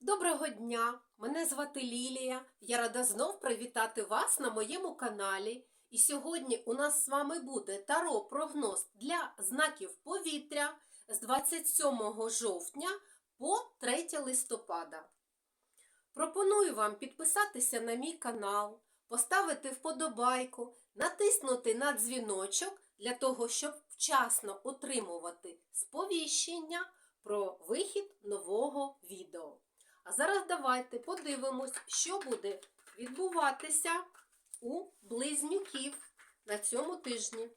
Доброго дня! Мене звати Лілія. Я рада знов привітати вас на моєму каналі. І сьогодні у нас з вами буде таро прогноз для знаків повітря з 27 жовтня по 3 листопада. Пропоную вам підписатися на мій канал, поставити вподобайку, натиснути на дзвіночок для того, щоб вчасно отримувати сповіщення про вихід нового відео. А зараз давайте подивимось, що буде відбуватися у близнюків на цьому тижні.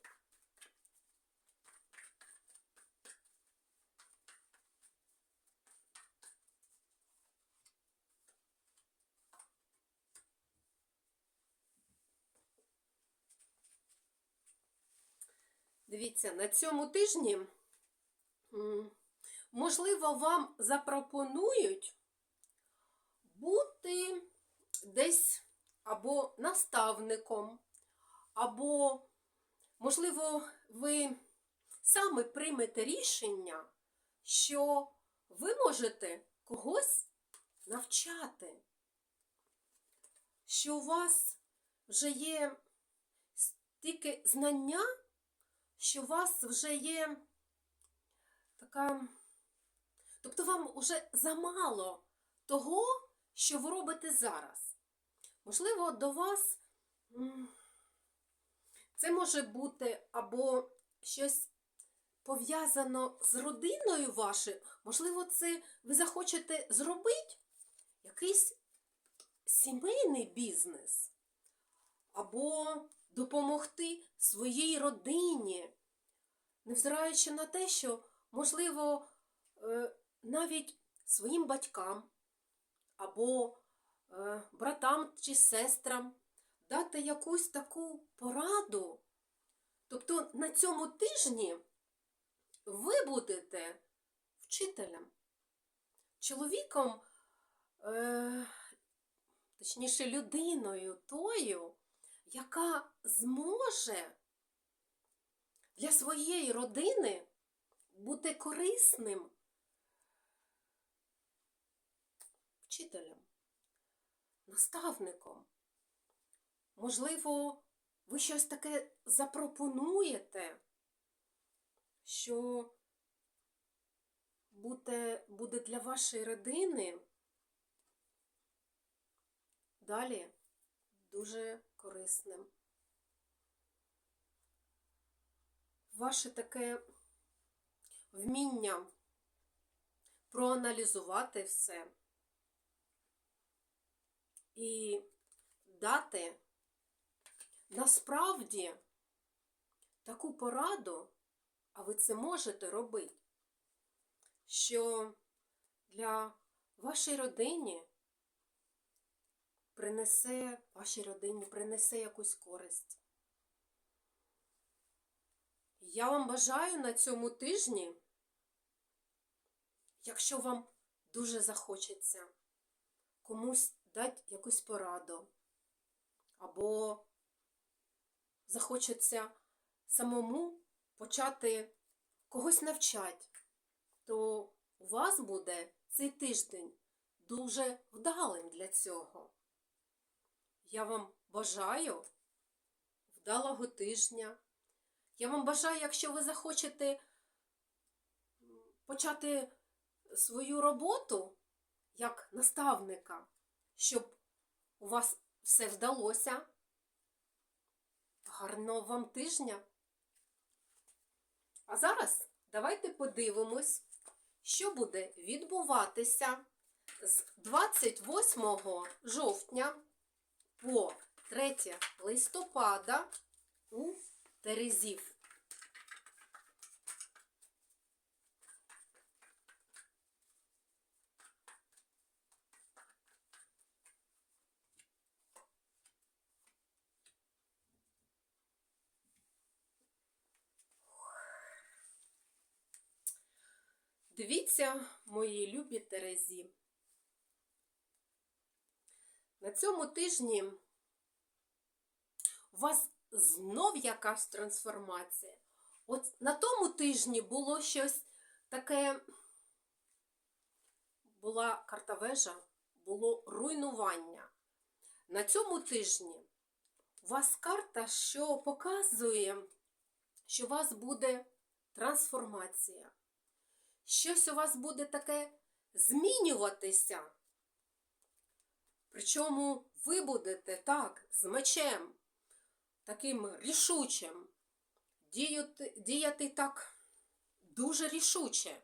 Дивіться, на цьому тижні, можливо, вам запропонують бути десь або наставником, або, можливо, ви саме приймете рішення, що ви можете когось навчати, що у вас вже є стільки знання, що у вас вже є така. Тобто вам вже замало того, що ви робите зараз. Можливо, до вас це може бути або щось пов'язано з родиною вашою. Можливо, це ви захочете зробити якийсь сімейний бізнес, або допомогти своїй родині, невзираючи на те, що, можливо, е, навіть своїм батькам або е, братам чи сестрам дати якусь таку пораду. Тобто на цьому тижні ви будете вчителем, чоловіком, е, точніше, людиною тою, яка зможе для своєї родини бути корисним вчителем, наставником. Можливо, ви щось таке запропонуєте, що буде, буде для вашої родини далі дуже корисним. Ваше таке вміння проаналізувати все і дати насправді таку пораду, а ви це можете робити, що для вашої родині принесе вашій родині принесе якусь користь. Я вам бажаю на цьому тижні, якщо вам дуже захочеться комусь дати якусь пораду, або захочеться самому почати когось навчати, то у вас буде цей тиждень дуже вдалим для цього. Я вам бажаю вдалого тижня. Я вам бажаю, якщо ви захочете почати свою роботу як наставника, щоб у вас все вдалося. Гарного вам тижня. А зараз давайте подивимось, що буде відбуватися з 28 жовтня по 3 листопада у Терезів. Дивіться, мої любі Терезі. На цьому тижні у вас знов якась трансформація. От на тому тижні було щось таке була карта вежа, було руйнування. На цьому тижні у вас карта, що показує, що у вас буде трансформація. Щось у вас буде таке змінюватися. Причому ви будете так, з мечем, таким рішучим, діяти, діяти так дуже рішуче.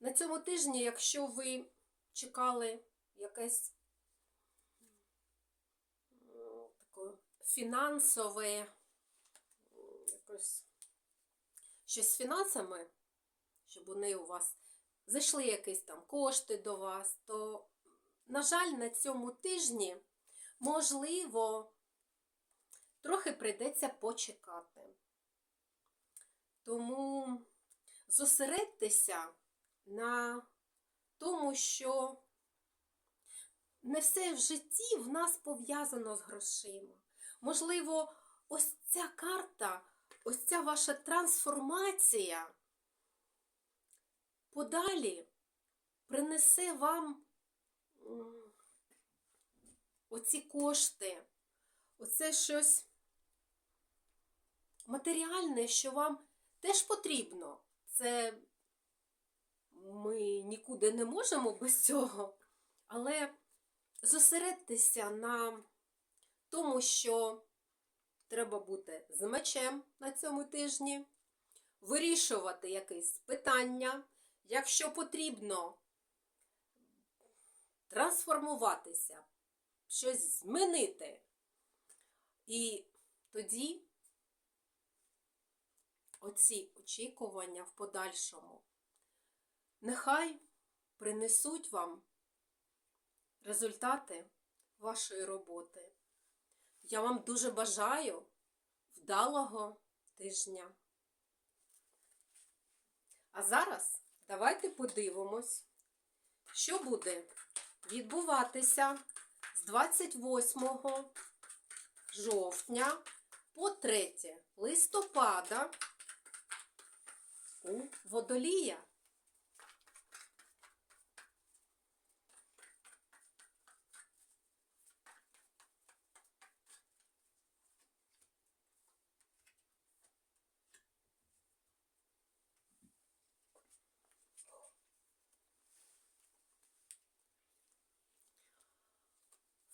На цьому тижні, якщо ви чекали якесь таке фінансове, якось щось з фінансами, щоб вони у вас зайшли якісь там кошти до вас, то, на жаль, на цьому тижні, можливо, трохи прийдеться почекати. Тому зосередьтеся на тому, що не все в житті в нас пов'язано з грошима. Можливо, ось ця карта, ось ця ваша трансформація подалі принесе вам оці кошти, оце щось матеріальне, що вам теж потрібно. Це ми нікуди не можемо без цього, але зосередьтеся на тому, що треба бути з мечем на цьому тижні, вирішувати якесь питання, якщо потрібно трансформуватися, щось змінити. І тоді оці очікування в подальшому нехай принесуть вам результати вашої роботи. Я вам дуже бажаю вдалого тижня. А зараз давайте подивимось, що буде відбуватися з 28 жовтня по 3 листопада у водолія.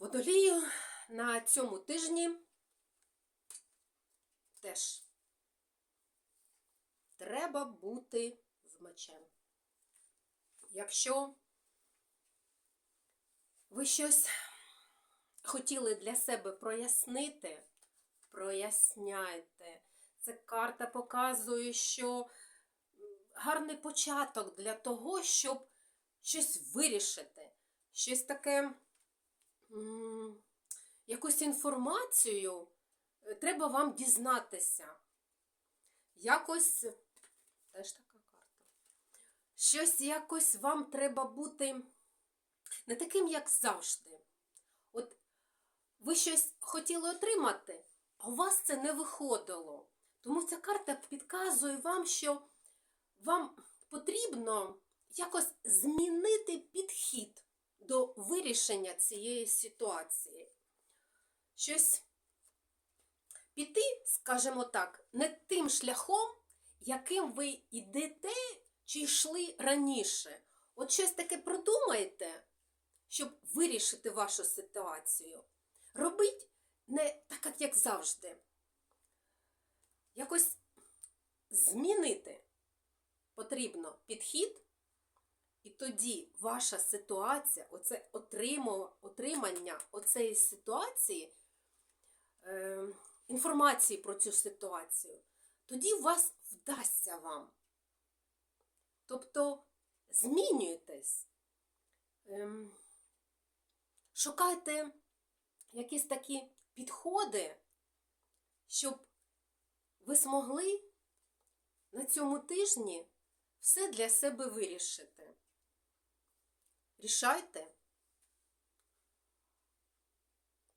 Водолію на цьому тижні теж треба бути з мечем. Якщо ви щось хотіли для себе прояснити, проясняйте. Це карта показує, що гарний початок для того, щоб щось вирішити, щось таке, якусь інформацію е, треба вам дізнатися. Якось теж така карта. Щось якось вам треба бути не таким, як завжди. От ви щось хотіли отримати, а у вас це не виходило. Тому ця карта підказує вам, що вам потрібно якось змінити підхід до вирішення цієї ситуації. Щось піти, скажімо так, не тим шляхом, яким ви йдете чи йшли раніше. От щось таке продумайте, щоб вирішити вашу ситуацію. Робіть не так, як завжди. Якось змінити потрібно підхід, і тоді ваша ситуація, оце отримання оцеї ситуації, е, інформації про цю ситуацію, тоді вас вдасться вам. Тобто змінюйтесь, ем, шукайте якісь такі підходи, щоб ви змогли на цьому тижні все для себе вирішити. Рішайте,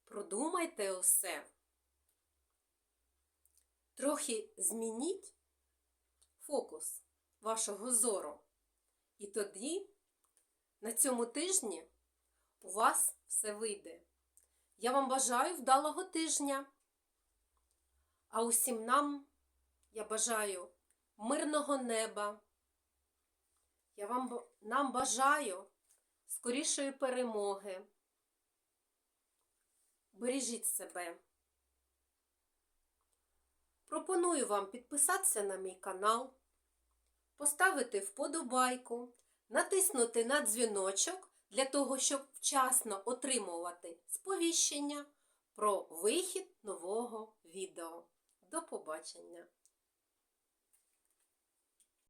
продумайте усе. Трохи змініть фокус вашого зору. І тоді на цьому тижні у вас все вийде. Я вам бажаю вдалого тижня. А усім нам я бажаю мирного неба. Я вам нам бажаю скорішої перемоги. Бережіть себе. Пропоную вам підписатися на мій канал, поставити вподобайку, натиснути на дзвіночок для того, щоб вчасно отримувати сповіщення про вихід нового відео. До побачення!